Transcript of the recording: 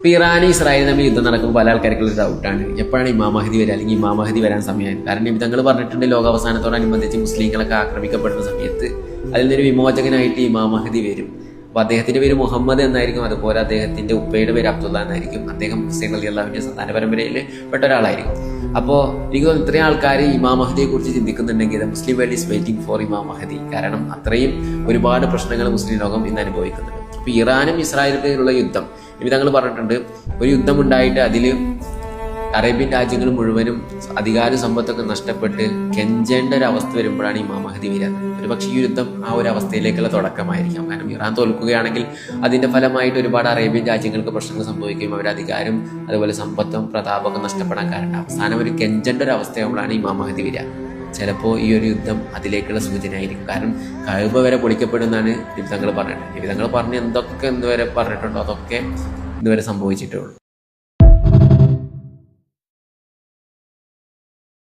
ഇപ്പൊ Iran Israel തമ്മിൽ യുദ്ധം നടക്കുമ്പോൾ പല ആൾക്കാർക്കുള്ള ഡൗട്ടാണ് എപ്പോഴാണ് ഇമാം മഹദി വരിക അല്ലെങ്കിൽ ഇമാം മഹദി വരാൻ സമയമായി കാരണം ഇതങ്ങൾ പറഞ്ഞിട്ടുണ്ട് ലോകാവസാനത്തോടനുബന്ധിച്ച് മുസ്ലിങ്ങളൊക്കെ ആക്രമിക്കപ്പെടുന്ന സമയത്ത് അതിൽ നിന്നൊരു വിമോചകനായിട്ട് ഇമാം മഹദി വരും. അപ്പോൾ അദ്ദേഹത്തിന്റെ പേര് മുഹമ്മദ് എന്നായിരിക്കും. അതുപോലെ അദ്ദേഹത്തിന്റെ ഉപ്പയുടെ പേര് അബ്ദുള്ള എന്നായിരിക്കും. അദ്ദേഹം ഹുസൈൻ അലി അള്ളാഹുവിന്റെ സന്താന പരമ്പരയിൽ പെട്ട ഒരാളായിരിക്കും. അപ്പോൾ എനിക്ക് തോന്നുന്നു ഇത്രയും ആൾക്കാർ ഇമാം മഹദിയെ കുറിച്ച് ചിന്തിക്കുന്നുണ്ടെങ്കിൽ Muslim world is waiting for Imam Mahdi. കാരണം അത്രയും ഒരുപാട് പ്രശ്നങ്ങൾ മുസ്ലിം ലോകം ഇന്ന് അനുഭവിക്കുന്നുണ്ട്. അപ്പൊ ഇറാനും ഇസ്രായേലും തമ്മിലുള്ള യുദ്ധം. ഇനി തങ്ങൾ പറഞ്ഞിട്ടുണ്ട് ഒരു യുദ്ധം ഉണ്ടായിട്ട് അതിൽ അറേബ്യൻ രാജ്യങ്ങൾ മുഴുവനും അധികാര സമ്പത്തൊക്കെ നഷ്ടപ്പെട്ട് കെഞ്ചേണ്ട ഒരു അവസ്ഥ വരുമ്പോഴാണ് ഈ മാമഹദി വരുന്നത് ഒരു പക്ഷേ ഈ യുദ്ധം ആ ഒരു അവസ്ഥയിലേക്കുള്ള തുടക്കമായിരിക്കാം. കാരണം ഇറാൻ തോൽക്കുകയാണെങ്കിൽ അതിന്റെ ഫലമായിട്ട് ഒരുപാട് അറേബ്യൻ രാജ്യങ്ങൾക്ക് പ്രശ്നങ്ങൾ സംഭവിക്കുകയും അവരുടെ അധികാരം അതുപോലെ സമ്പത്തും പ്രതാപമൊക്കെ നഷ്ടപ്പെടാൻ കാരണം. അവസാനം ഒരു കെഞ്ചേണ്ട ഒരു അവസ്ഥയാകുമ്പോഴാണ് ഈ മാമഹദി വരിക. ചിലപ്പോൾ ഈ ഒരു യുദ്ധം അതിലേക്കുള്ള സൂചനയായിരിക്കും. കാരണം കഴിവ് വരെ പൊളിക്കപ്പെടുമെന്നാണ് നിബിതങ്ങൾ പറഞ്ഞിട്ടുണ്ട് നിബിതങ്ങൾ പറഞ്ഞ് എന്തൊക്കെ ഇന്നുവരെ പറഞ്ഞിട്ടുണ്ടോ അതൊക്കെ ഇന്നുവരെ സംഭവിച്ചിട്ടുള്ളൂ